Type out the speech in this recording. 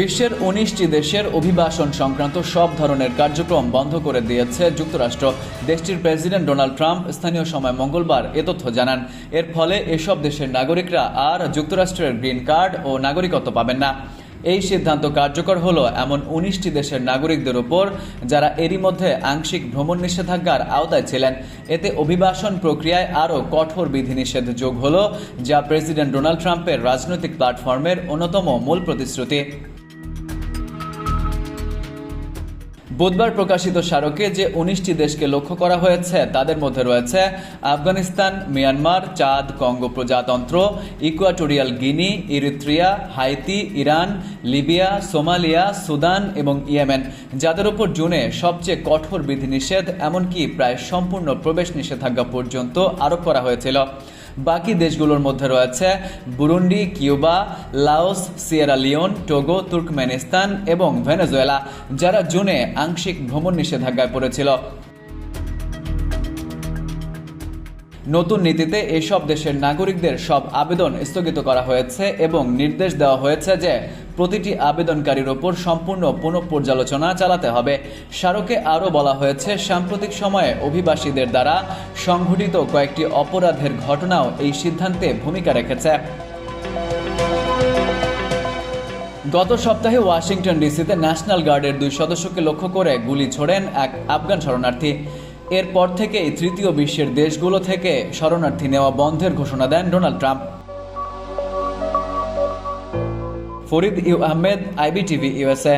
বিশ্বের উনিশটি দেশের অভিবাসন সংক্রান্ত সব ধরনের কার্যক্রম বন্ধ করে দিয়েছে যুক্তরাষ্ট্র। দেশটির প্রেসিডেন্ট ডোনাল্ড ট্রাম্প স্থানীয় সময় মঙ্গলবার এ তথ্য জানান। এর ফলে এসব দেশের নাগরিকরা আর যুক্তরাষ্ট্রের গ্রিন কার্ড ও নাগরিকত্ব পাবেন না। এই সিদ্ধান্ত কার্যকর হলো এমন উনিশটি দেশের নাগরিকদের উপর যারা এরই মধ্যে আংশিক ভ্রমণ নিষেধাজ্ঞার আওতায় ছিলেন। এতে অভিবাসন প্রক্রিয়ায় আরও কঠোর বিধিনিষেধ যোগ হলো, যা প্রেসিডেন্ট ডোনাল্ড ট্রাম্পের রাজনৈতিক প্ল্যাটফর্মের অন্যতম মূল প্রতিশ্রুতি। বুধবার প্রকাশিত স্মারকে যে উনিশটি দেশকে লক্ষ্য করা হয়েছে, তাদের মধ্যে রয়েছে আফগানিস্তান, মিয়ানমার, চাঁদ, কঙ্গো প্রজাতন্ত্র, Equatorial Guinea, Eritrea, Haiti, Iran, Libya, Somalia, Sudan এবং ইয়েমেন, যাদের উপর জুনে সবচেয়ে কঠোর বিধিনিষেধ, এমনকি প্রায় সম্পূর্ণ প্রবেশ নিষেধাজ্ঞা পর্যন্ত আরোপ করা হয়েছিল। বাকি দেশগুলোর মধ্যে রয়েছে Burundi, Cuba, Laos, Sierra Leone, Togo, Turkmenistan এবং ভেনেজুয়েলা, যারা জুনে আংশিক ভ্রমণ নিষেধাজ্ঞায় পড়েছিল। নতুন নীতিতে এসব দেশের নাগরিকদের সব আবেদন স্থগিত করা হয়েছে এবং নির্দেশ দেওয়া হয়েছে যে প্রতিটি আবেদনকারীর ওপর সম্পূর্ণ পুনঃপর্যালোচনা চালাতে হবে। স্মারকে আরও বলা হয়েছে, সাম্প্রতিক সময়ে অভিবাসীদের দ্বারা সংঘটিত কয়েকটি অপরাধের ঘটনাও এই সিদ্ধান্তে ভূমিকা রেখেছে। গত সপ্তাহে ওয়াশিংটন ডিসিতে ন্যাশনাল গার্ডের দুই সদস্যকে লক্ষ্য করে গুলি ছোড়েন এক আফগান শরণার্থী। এরপর থেকেই তৃতীয় বিশ্বের দেশগুলো থেকে শরণার্থী নেওয়া বন্ধের ঘোষণা দেন Donald Trump. Farid U Ahmed, IBTV USA